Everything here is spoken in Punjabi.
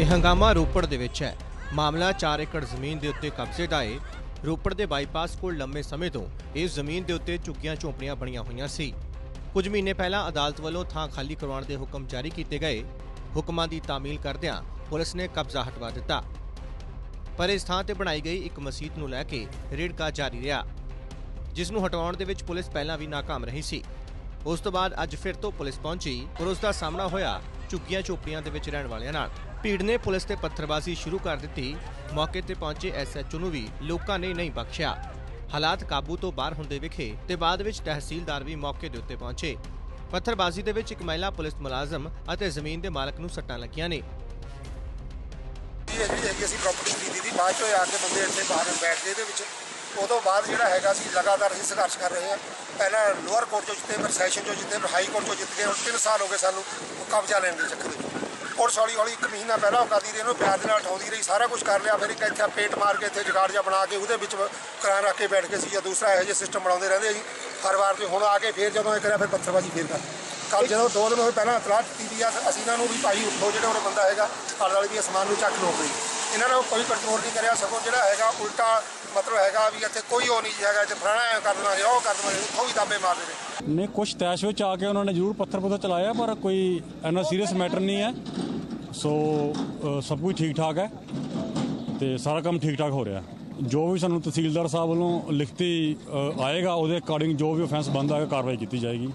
ਇਹ ਹੰਗਾਮਾ ਰੋਪੜ ਦੇ ਵਿੱਚ ਹੈ। ਮਾਮਲਾ 4 ਏਕੜ ਜ਼ਮੀਨ ਦੇ ਉੱਤੇ ਕਬਜ਼ੇ ਦਾ ਹੈ ਰੋਪੜ ਦੇ ਬਾਈਪਾਸ ਕੋਲ ਲੰਮੇ ਸਮੇਂ ਤੋਂ ਇਸ ਜ਼ਮੀਨ ਦੇ ਉੱਤੇ ਝੁੱਗੀਆਂ ਝੋਂਪੜੀਆਂ ਬਣੀਆਂ ਹੋਈਆਂ ਸੀ। ਕੁਝ ਮਹੀਨੇ ਪਹਿਲਾਂ ਅਦਾਲਤ ਵੱਲੋਂ ਥਾਂ ਖਾਲੀ ਕਰਵਾਉਣ ਦੇ ਹੁਕਮ ਜਾਰੀ ਕੀਤੇ ਗਏ। ਹੁਕਮਾਂ ਦੀ ਤਾਮੀਲ ਕਰਦਿਆਂ ਪੁਲਿਸ ਨੇ ਕਬਜ਼ਾ ਹਟਵਾ ਦਿੱਤਾ। ਪਰ ਇਸ ਥਾਂ ਤੇ ਬਣਾਈ ਗਈ ਇੱਕ ਮਸਜਿਦ ਨੂੰ ਲੈ ਕੇ ਰੇੜਕਾ ਜਾਰੀ ਰਿਹਾ, ਜਿਸ ਨੂੰ ਹਟਵਾਉਣ ਦੇ ਵਿੱਚ ਪੁਲਿਸ ਪਹਿਲਾਂ ਵੀ ناکਾਮ ਰਹੀ ਸੀ। ਉਸ ਤੋਂ ਬਾਅਦ ਅੱਜ ਫਿਰ ਤੋਂ ਪੁਲਿਸ ਪਹੁੰਚੀ। ਪਰ ਉਸ ਦਾ ਸਾਹਮਣਾ ਹੋਇਆ ਝੁੱਗੀਆਂ ਝੋਪੜੀਆਂ ਦੇ ਵਿੱਚ ਰਹਿਣ ਵਾਲਿਆਂ ਨਾਲ। ਭੀੜ ਨੇ ਪੁਲਿਸ ਤੇ ਪੱਥਰਬਾਜ਼ੀ ਸ਼ੁਰੂ ਕਰ ਦਿੱਤੀ। ਮੌਕੇ ਤੇ ਪਹੁੰਚੇ ਐਸਐਚਓ ਨੂੰ ਵੀ ਲੋਕਾਂ ਨੇ ਨਹੀਂ ਬਖਸ਼ਿਆ। ਹਾਲਾਤ ਕਾਬੂ ਤੋਂ ਬਾਹਰ ਹੁੰਦੇ ਵਿਖੇ ਤੇ ਬਾਅਦ ਵਿੱਚ ਤਹਿਸੀਲਦਾਰ ਵੀ ਮੌਕੇ ਦੇ ਉੱਤੇ ਪਹੁੰਚੇ। ਪੱਥਰਬਾਜ਼ੀ ਦੇ ਵਿੱਚ ਇੱਕ ਮਹਿਲਾ ਪੁਲਿਸ ਮੁਲਾਜ਼ਮ ਅਤੇ ਜ਼ਮੀਨ ਦੇ ਮਾਲਕ ਨੂੰ ਸੱਟਾਂ ਲੱਗੀਆਂ ਨੇ। ਜਿਹੜੀ ਅਸੀਂ ਪ੍ਰਾਪਰਟੀ ਖਰੀਦੀ ਦੀ ਬਾਅਦ ਚੋਂ ਆ ਕੇ ਬੰਦੇ ਇੱਥੇ ਬਾਹਰ ਬੈਠ ਗਏ ਇਹਦੇ ਵਿੱਚ। ਉਦੋਂ ਬਾਅਦ ਜਿਹੜਾ ਹੈਗਾ ਸੀ, ਲਗਾਤਾਰ ਅਸੀਂ ਸੰਘਰਸ਼ ਕਰ ਰਹੇ ਹਾਂ। ਪਹਿਲਾਂ ਲੋਅਰ ਕੋਰਟ ਚੋਂ ਜਿੱਤੇ, ਫਿਰ ਸੈਸ਼ਨ ਚੋਂ ਜਿੱਤੇ, ਫਿਰ ਹਾਈ ਕੋਰਟ ਚੋਂ ਜਿੱਤ ਗਏ, ਹੁਣ 3 ਸਾਲ ਹੋ ਗਏ ਸਾਨੂੰ ਕਬਜ਼ਾ ਲੈਣ ਦੇ ਚੱਕਰ ਵਿੱਚ। ਪੁਲਿਸ ਹੌਲੀ ਹੌਲੀ ਇੱਕ ਮਹੀਨਾ ਪਹਿਲਾਂ ਉਹ ਕਰਦੀ ਰਹੀ ਇਹਨੂੰ ਪਿਆਰ ਦੇ ਨਾਲ ਉਠਾਉਂਦੀ ਰਹੀ, ਸਾਰਾ ਕੁਝ ਕਰ ਲਿਆ, ਫਿਰ ਇੱਕ ਇੱਥੇ ਪੇਟ ਮਾਰ ਕੇ ਇੱਥੇ ਜਗਾੜ ਜਿਹਾ ਬਣਾ ਕੇ ਉਹਦੇ ਵਿੱਚ ਕਰਾਂ ਰੱਖ ਕੇ ਬੈਠ ਕੇ ਸੀ, ਜਾਂ ਦੂਸਰਾ ਇਹੋ ਜਿਹਾ ਸਿਸਟਮ ਬਣਾਉਂਦੇ ਰਹਿੰਦੇ ਜੀ, ਹਰ ਵਾਰ ਤੇ ਹੁਣ ਆ ਕੇ ਫਿਰ ਜਦੋਂ ਇਹ ਕਰਿਆ, ਫਿਰ ਪੱਥਰਬਾਜ਼ੀ ਫੇਰ ਕਰ। ਕੱਲ ਜਦੋਂ ਦੋ ਦਿਨ ਹੋਏ ਪਹਿਲਾਂ ਇਤਲਾਹ ਦਿੱਤੀ ਦੀ ਆ, ਅਸੀਂ ਇਹਨਾਂ ਨੂੰ ਵੀ ਭਾਈ ਉੱਠੋ, ਜਿਹੜਾ ਉਹ ਬੰਦਾ ਹੈਗਾ ਆਲੇ ਵਾਲੇ ਵੀ ਅਸਮਾਨ ਨੂੰ ਚੱਕ ਲੋਕ ਕੋਈ ਇਹਨਾਂ ਨੇ ਕੋਈ ਕੰਟਰੋਲ ਨਹੀਂ ਕਰਿਆ, ਸਗੋਂ ਜਿਹੜਾ ਹੈਗਾ ਉਲਟਾ ਮਤਲਬ ਹੈਗਾ ਵੀ ਇੱਥੇ ਕੋਈ ਉਹ ਨਹੀਂ ਹੈਗਾ ਇੱਥੇ ਫਲਾਣਾ ਐਂ ਕਰ ਦੇਣਾ ਉਹ ਕਰ ਦੇਣਾ ਉੱਥੋਂ ਵੀ ਦਾਬੇ ਮਾਰਦੇ ਨੇ ਨੇ ਕੁਝ ਤੈਸ਼ ਵਿੱਚ ਆ ਕੇ ਉਹਨਾਂ ਨੇ ਜ਼ਰੂਰ ਪੱਥਰ ਪੁੱਥਰ ਚਲਾਇਆ ਪਰ ਕੋਈ ਇੰਨਾ ਸੀਰੀਅਸ ਮੈਟਰ ਨਹੀਂ ਹੈ। ਸੋ ਅ, ਸਭ ਕੁਝ ਠੀਕ ਠਾਕ ਹੈ ਤੇ ਸਾਰਾ ਕੰਮ ਠੀਕ ਠਾਕ ਹੋ ਰਿਹਾ। ਜੋ ਵੀ ਸਾਨੂੰ ਤਹਿਸੀਲਦਾਰ ਸਾਹਿਬ ਵੱਲੋਂ ਲਿਖਤੀ ਅ, ਆਏਗਾ ਉਹਦੇ ਅਕੋਰਡਿੰਗ ਜੋ ਵੀ ਆਫੈਂਸ ਬਣਦਾ ਹੈ ਕਾਰਵਾਈ ਕੀਤੀ ਜਾਏਗੀ।